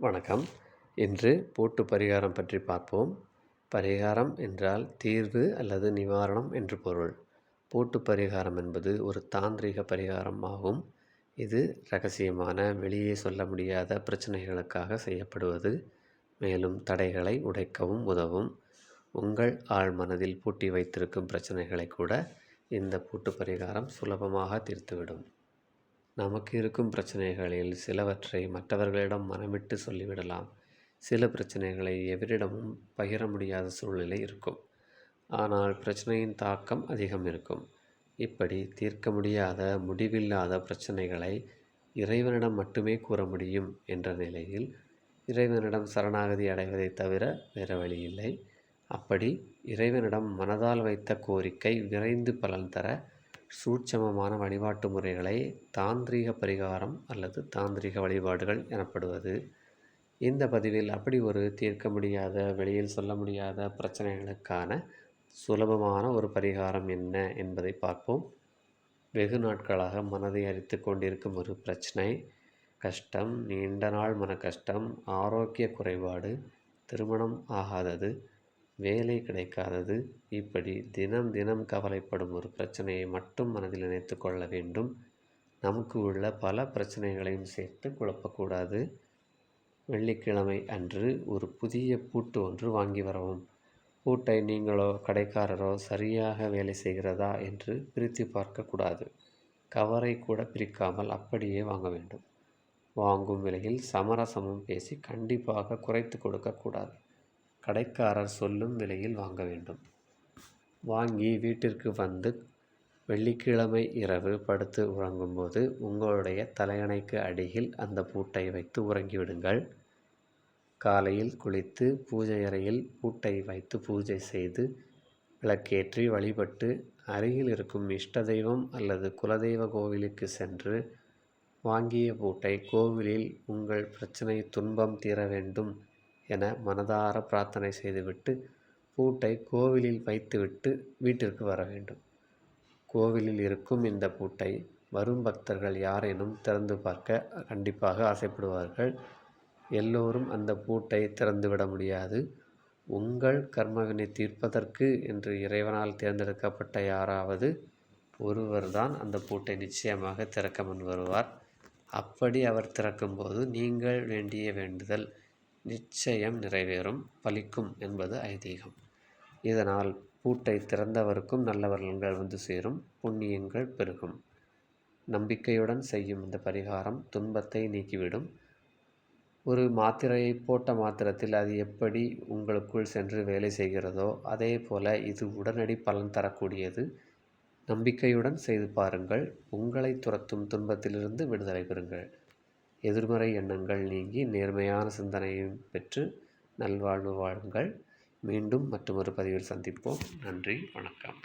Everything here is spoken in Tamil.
வணக்கம். இன்று போட்டு பரிகாரம் பற்றி பார்ப்போம். பரிகாரம் என்றால் தீர்வு அல்லது நிவாரணம் என்று பொருள். போட்டு பரிகாரம் என்பது ஒரு தாந்திரிக பரிகாரம் ஆகும். இது ரகசியமான வெளியே சொல்ல முடியாத பிரச்சனைகளுக்காக செய்யப்படுவது. மேலும் தடைகளை உடைக்கவும் உதவும். உங்கள் ஆழ் மனதில் பூட்டி வைத்திருக்கும் பிரச்சனைகளை கூட இந்த பூட்டு பரிகாரம் சுலபமாக தீர்த்துவிடும். நமக்கு இருக்கும் பிரச்சனைகளில் சிலவற்றை மற்றவர்களிடம் மனமிட்டு சொல்லிவிடலாம். சில பிரச்சனைகளை எவரிடமும் பகிர முடியாத சூழ்நிலை இருக்கும். ஆனால் பிரச்சனையின் தாக்கம் அதிகம் இருக்கும். இப்படி தீர்க்க முடியாத முடிவில்லாத பிரச்சனைகளை இறைவனிடம் மட்டுமே கூற முடியும் என்ற நிலையில் இறைவனிடம் சரணாகதி அடைவதை தவிர வேறு வழியில்லை அப்படி இறைவனிடம் மனதால் வைத்த கோரிக்கை விரைந்து பலன் தர சூட்சமமான வழிபாட்டு முறைகளை தாந்திரீக பரிகாரம் அல்லது தாந்திரிக வழிபாடுகள் எனப்படுவது. இந்த பதிவில் அப்படி ஒரு தீர்க்க முடியாத வெளியில் சொல்ல முடியாத பிரச்சனைகளுக்கான சுலபமான ஒரு பரிகாரம் என்ன என்பதை பார்ப்போம். வெகு நாட்களாக மனதை அரித்து கொண்டிருக்கும் ஒரு பிரச்சனை. கஷ்டம் நீண்ட நாள் மன கஷ்டம் ஆரோக்கிய குறைபாடு திருமணம் ஆகாதது வேலை கிடைக்காதது. இப்படி தினம் தினம் கவலைப்படும் ஒரு பிரச்சனையை மட்டும் மனதில் நினைத்து கொள்ள வேண்டும். நமக்கு உள்ள பல பிரச்சனைகளையும் சேர்த்து குழப்பக்கூடாது. வெள்ளிக்கிழமை அன்று ஒரு புதிய பூட்டு ஒன்று வாங்கி வரவும். பூட்டை நீங்களோ கடைக்காரரோ சரியாக வேலை செய்கிறதா என்று பிரித்து பார்க்கக்கூடாது. கவரை கூட பிரிக்காமல் அப்படியே வாங்க வேண்டும். வாங்கும் விலையில் சமரசமும் பேசி கண்டிப்பாக குறைத்து கொடுக்கக்கூடாது. கடைக்காரர் சொல்லும் விலையில் வாங்க வேண்டும். வாங்கி வீட்டிற்கு வந்து வெள்ளிக்கிழமை இரவு படுத்து உறங்கும்போது உங்களுடைய தலையணைக்கு அடியில் அந்த பூட்டை வைத்து உறங்கிவிடுங்கள். காலையில் குளித்து பூஜை அறையில் பூட்டை வைத்து பூஜை செய்து விளக்கேற்றி வழிபட்டு அருகில் இருக்கும் இஷ்ட தெய்வம் அல்லது குலதெய்வ கோவிலுக்கு சென்று வாங்கிய பூட்டை கோவிலில் உங்கள் பிரச்சனை துன்பம் தீர வேண்டும். என மனதார பிரார்த்தனை செய்துவிட்டு பூட்டை கோவிலில் வைத்துவிட்டு வீட்டிற்கு வர வேண்டும். கோவிலில் இருக்கும் இந்த பூட்டை வரும் பக்தர்கள் யாரேனும் திறந்து பார்க்க கண்டிப்பாக ஆசைப்படுவார்கள். எல்லோரும் அந்த பூட்டை திறந்துவிட முடியாது. உங்கள் கர்மவினை தீர்ப்பதற்கு என்று இறைவனால் தேர்ந்தெடுக்கப்பட்ட யாராவது ஒருவர்தான் அந்த பூட்டை நிச்சயமாக திறக்க முன் வருவார். அப்படி அவர் திறக்கும்போது நீங்கள் வேண்டிய வேண்டுதல் நிச்சயம் நிறைவேறும் பலிக்கும் என்பது ஐதீகம். இதனால் பூட்டை திறந்தவருக்கும் நல்லவர்கள் வந்து சேரும் புண்ணியங்கள் பெருகும். நம்பிக்கையுடன் செய்யும் இந்த பரிகாரம் துன்பத்தை நீக்கிவிடும். ஒரு மாத்திரையை போட்ட மாத்திரத்தில் அது எப்படி உங்களுக்குள் சென்று வேலை செய்கிறதோ அதே போல இது உடனடி பலன் தரக்கூடியது. நம்பிக்கையுடன் செய்து பாருங்கள் உங்களை துரத்தும் துன்பத்திலிருந்து விடுதலை பெறுங்கள். எதிர்மறை எண்ணங்கள் நீங்கி நேர்மையான சிந்தனையும் பெற்று நல்வாழ்வு வாழுங்கள். மீண்டும் மற்றொரு பதிவில் சந்திப்போம். நன்றி. வணக்கம்.